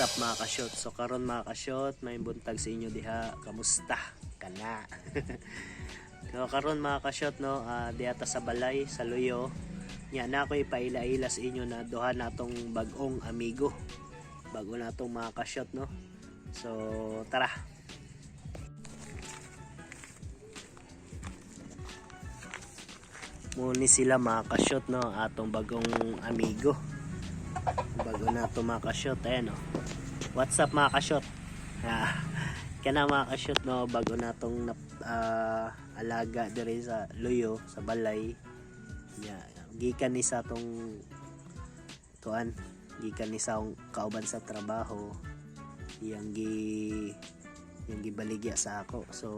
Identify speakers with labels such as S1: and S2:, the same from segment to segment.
S1: up mga kasyot? So karon mga kasyot, may buntag sa inyo diha. Kamusta? Kana. so karon mga kasyot no, ah, diata sa balay, sa luyo. Nya na ako ipaila-ila sa inyo na duha natong bagong amigo. Bago natong mga kasyot no. So tara. Muni sila mga kasyot no, atong bagong amigo bago na ito mga kasyot ayan o what's up mga kasyot ah, kana mga kasyot no? Bago na itong ah, alaga diri sa luyo sa balay. Yeah, gikan ni sa tong tuan gikan ni sa kauban sa trabaho yang gi yang gibaligya sa ako. So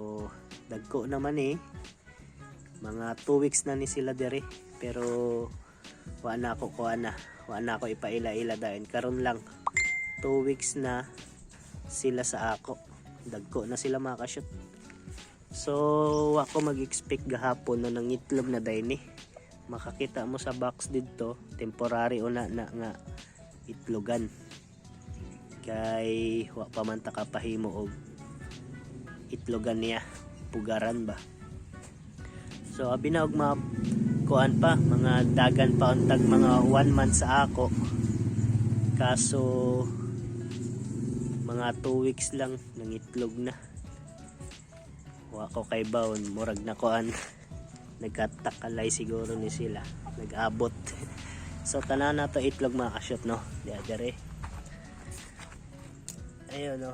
S1: dagko naman eh. Mga 2 weeks na ni sila diri pero wa na ako kuha na. Wa na ako ipaila-ila dahil karon lang. 2 weeks na sila sa ako. Dagko na sila mga kasyot. So ako mag-expect gahapon na nang itlog na dahil eh makakita mo sa box dito temporary una na nga itlogan. Kay wa pa man ta og itlogan niya. Pugaran ba? So abi na og mga kuan pa mga dagan pa untag mga one month sa ako. Kaso mga 2 weeks lang nang itlog na. Wa ko kay baon murag na kuan. Nagkatakalay siguro ni sila. Nag-abot. So tanan na to itlog mga kasyot no? Di dire ayun no?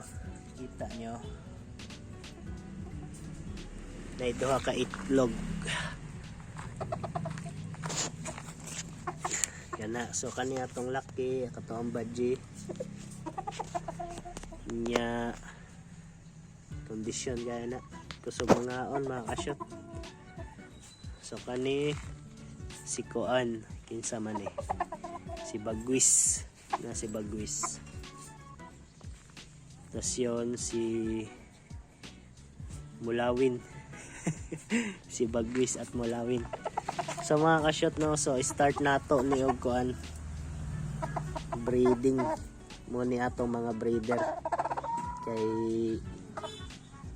S1: Kita nyo. Na duha ka itlog yan na. So kaniya tong laki kato ang badji nya. Kondisyon gaya na. Kusog mga on mga kasyot so kani si Koan kinsa man eh. Si Bagwis. Na si Bagwis. Tapos yun si Mulawin. Si Bagwis at Mulawin So mga kasyot no, so start nato ni og kuan. Breeding mo ni atong mga breeder. Kay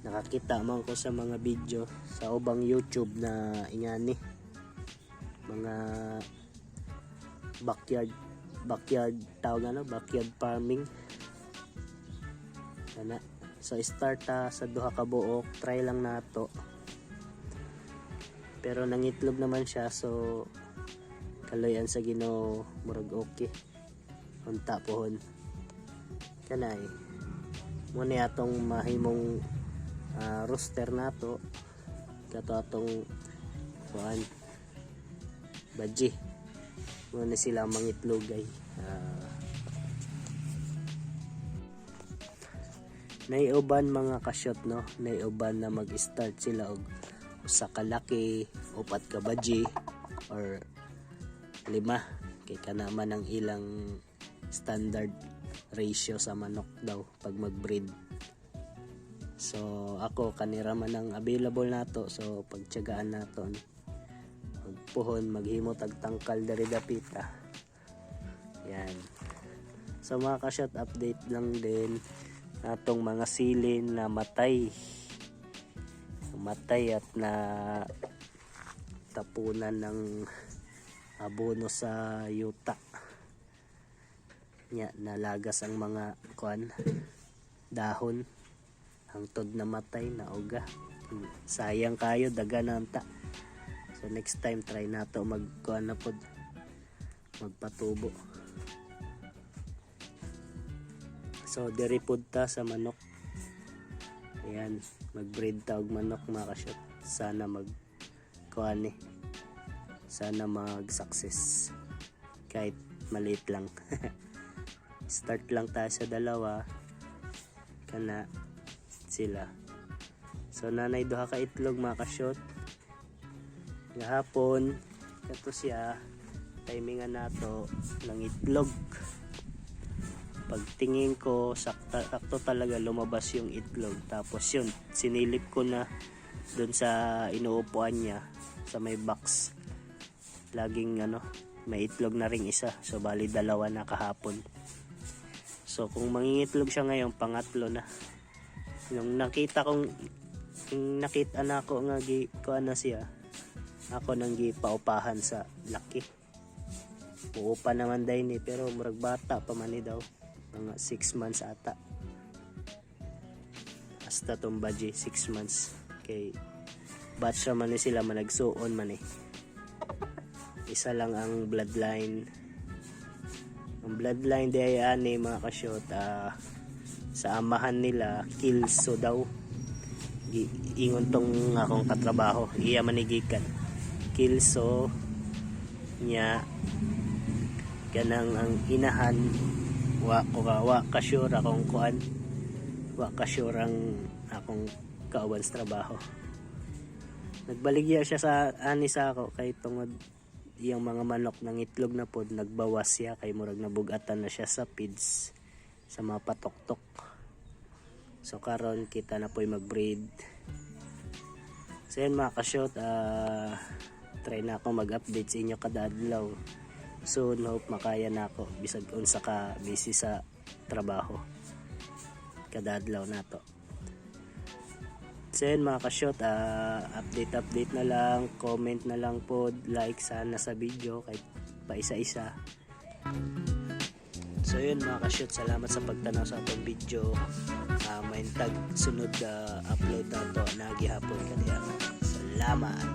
S1: nakakita man ko sa mga video sa ubang YouTube na ingani mga backyard backyard tawag ano backyard farming. Kana. so start ta sa duha ka buok try lang nato pero nangitlog naman siya so kaloyan sa Ginoo murag okay. Unta pohon kanay mo ni atong mahimong ah, rooster nato kato atong kuan badji mo ni sila mangitlog ay Ah, naiuban mga kasyot no? Naiuban na mag-start sila og usa ka laki upat ka baji or lima? Kay kana man ang ilang standard ratio sa manok daw pag mag-breed. So ako kanira man ang available nato so pagtiyagaan nato magpuhon maghimo tag tangkal diri dapita. Yan. So mga ka-shot update lang din atong mga silin na matay matay at na tapunan ng abono sa yuta. Nya nalagas ang mga kuan dahon. Hangtod na matay na uga sayang kayo daga na anta so next time try nato mag kuan na pod. Magpatubo. So diri pod ta sa manok ayan mag-breed tawag manok mga kasyot sana mag kuhan eh sana mag success. Kahit maliit lang. Start lang tayo sa dalawa. Kana sila. So nanay duha ka itlog mga kasyot gahapon kato siya. Timingan nato ng itlog pagtingin ko sakta, sakto talaga lumabas yung itlog tapos yun sinilip ko na doon sa inuupuan niya sa may box laging ano may itlog na ring isa so bali dalawa na kahapon So kung mangingitlog siya ngayon, pangatlo na. Yung nakita kong yung nakita na ako nga gi ko na siya. Ako nang gi paupahan sa laki. Uupa naman day ni pero murag bata pa man ni daw. Mga 6 months ata. Hasta tong baji 6 months. Kay batch ni sila managsuon man eh. Isa lang ang bloodline. Ang bloodline di ay ani mga kasyot ah, sa amahan nila kilso daw. Ingon tong akong katrabaho. Iya manigikan. Kilso niya ganang ang inahan wa ko ka wa ka sure akong kuan. Wa ka sure ang akong kauban sa trabaho. Nagbaligya siya sa ani sa ako kay tungod iyang mga manok ng itlog na pod nagbawas siya kay murag nabugatan na siya sa feeds sa mga patoktok. So karon kita na po'y magbreed. So yun mga kasyot ah try na ako mag-update sa inyo kada adlaw soon hope makaya na ako bisag unsa ka busy sa trabaho kada adlaw na to So yun mga kasyot, ah, update update na lang, comment na lang po, like sana sa video kahit pa isa-isa. So yun mga kasyot, salamat sa pagtanaw sa atong video. Uh, may tag sunod ah, upload na to, nagihapon ka diya. Salamat!